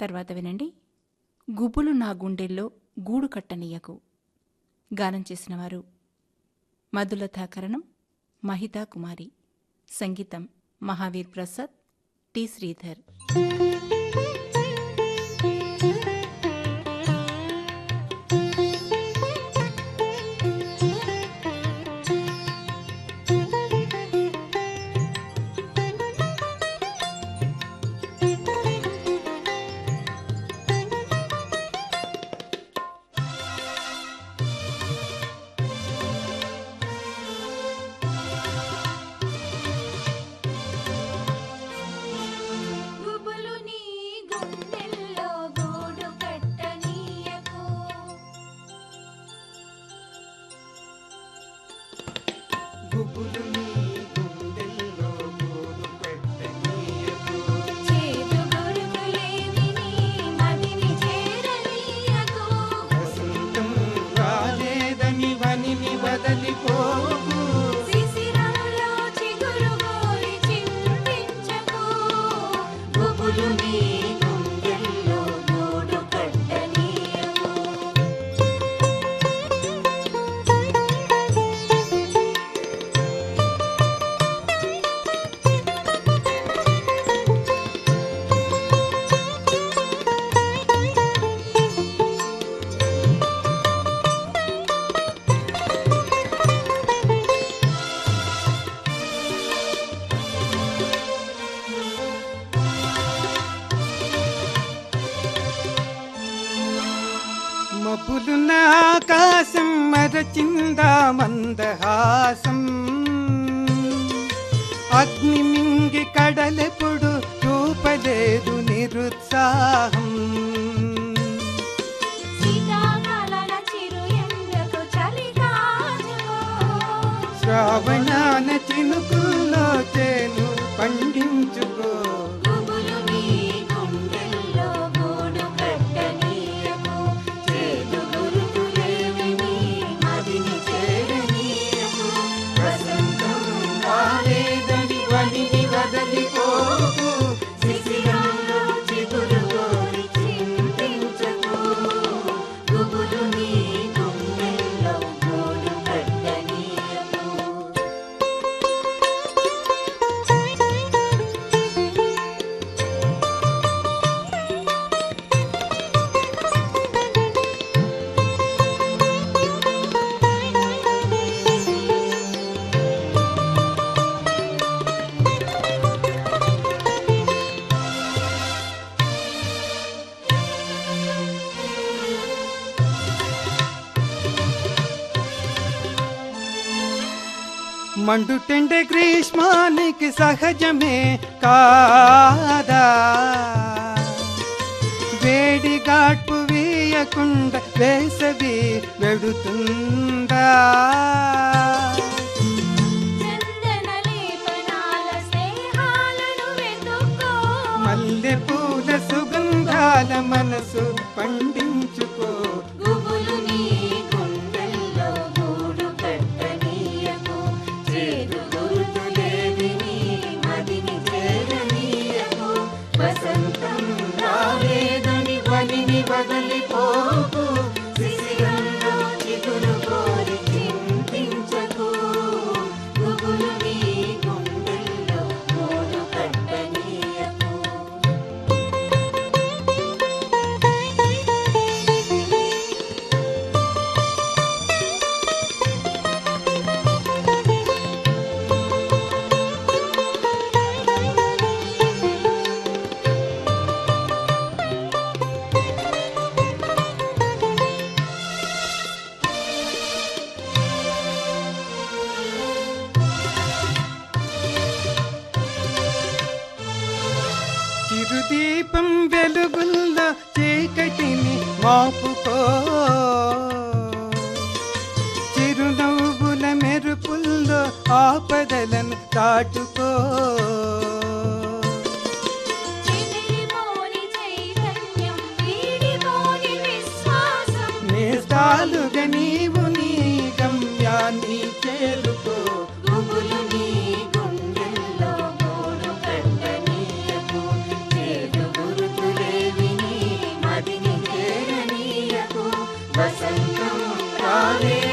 తర్వాత వినండి. గుబులు నా గుండెల్లో గూడు కట్టనీయకు. గానం చేసినవారు మధులతాకరణం మహితా కుమారి సంగీతం మహావీర్ ప్రసాద్ టి శ్రీధర్. గుబులు మబ్బులున్న ఆకాశం మరచిందా మందహాసం. అగ్ని మింగి కడలెప్పుడు చూపలేదు నిరుత్సాహం. శ్రావణాన చినుకుల్లో చేను పండించుకో. మండుటెండే గ్రీష్మానికి సహజమే కాదా? వేడి గాడ్పు వీయకుండా వేసవి వెడుతుందా మల్లె పూల సుగంధాల మనసు పండించుకో Espírito. దీపం వెలుగుల్లో చీకటిని మాపుకో. చిరునవ్వుల మెరుపుల్లో ఆపదలను దాటుకో. वसन्तम् राधे